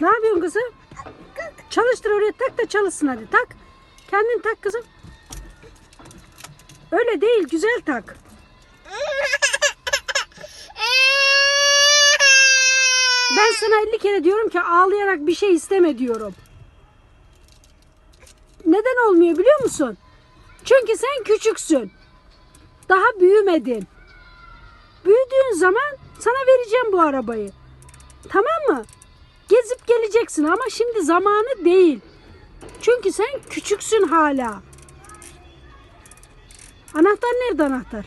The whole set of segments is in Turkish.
Ne yapıyorsun kızım? Çalıştır oraya tak da çalışsın hadi tak. Kendin tak kızım. Öyle değil güzel tak. Ben sana 50 kere diyorum ki ağlayarak bir şey isteme diyorum. Neden olmuyor biliyor musun? Çünkü sen küçüksün. Daha büyümedin. Büyüdüğün zaman sana vereceğim bu arabayı. Tamam mı? Gezip geleceksin ama şimdi zamanı değil. Çünkü sen küçüksün hala. Anahtar nerede anahtar?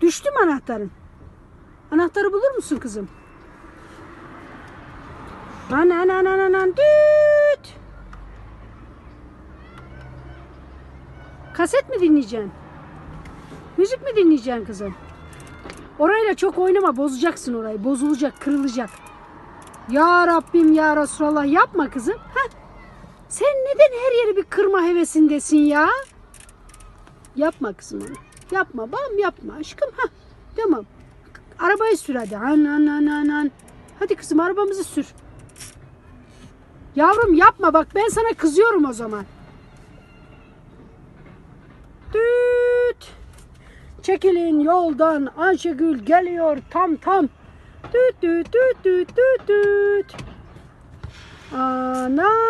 Düştü mü anahtarın? Anahtarı bulur musun kızım? Anan anan anan düt. Kaset mi dinleyeceksin? Müzik mi dinleyeceksin kızım? Orayla çok oynama bozacaksın orayı. Bozulacak, kırılacak. Ya Rabbim ya Resulallah yapma kızım. Heh. Sen neden her yeri bir kırma hevesindesin ya? Yapma kızım onu. Yapma bam yapma aşkım. Ha tamam. Arabayı sür hadi. An an an an an. Hadi kızım arabamızı sür. Yavrum yapma bak ben sana kızıyorum o zaman. Düt. Çekilin yoldan Ayşegül geliyor tam tam. Düt düt düt düt düt düt. Anneanne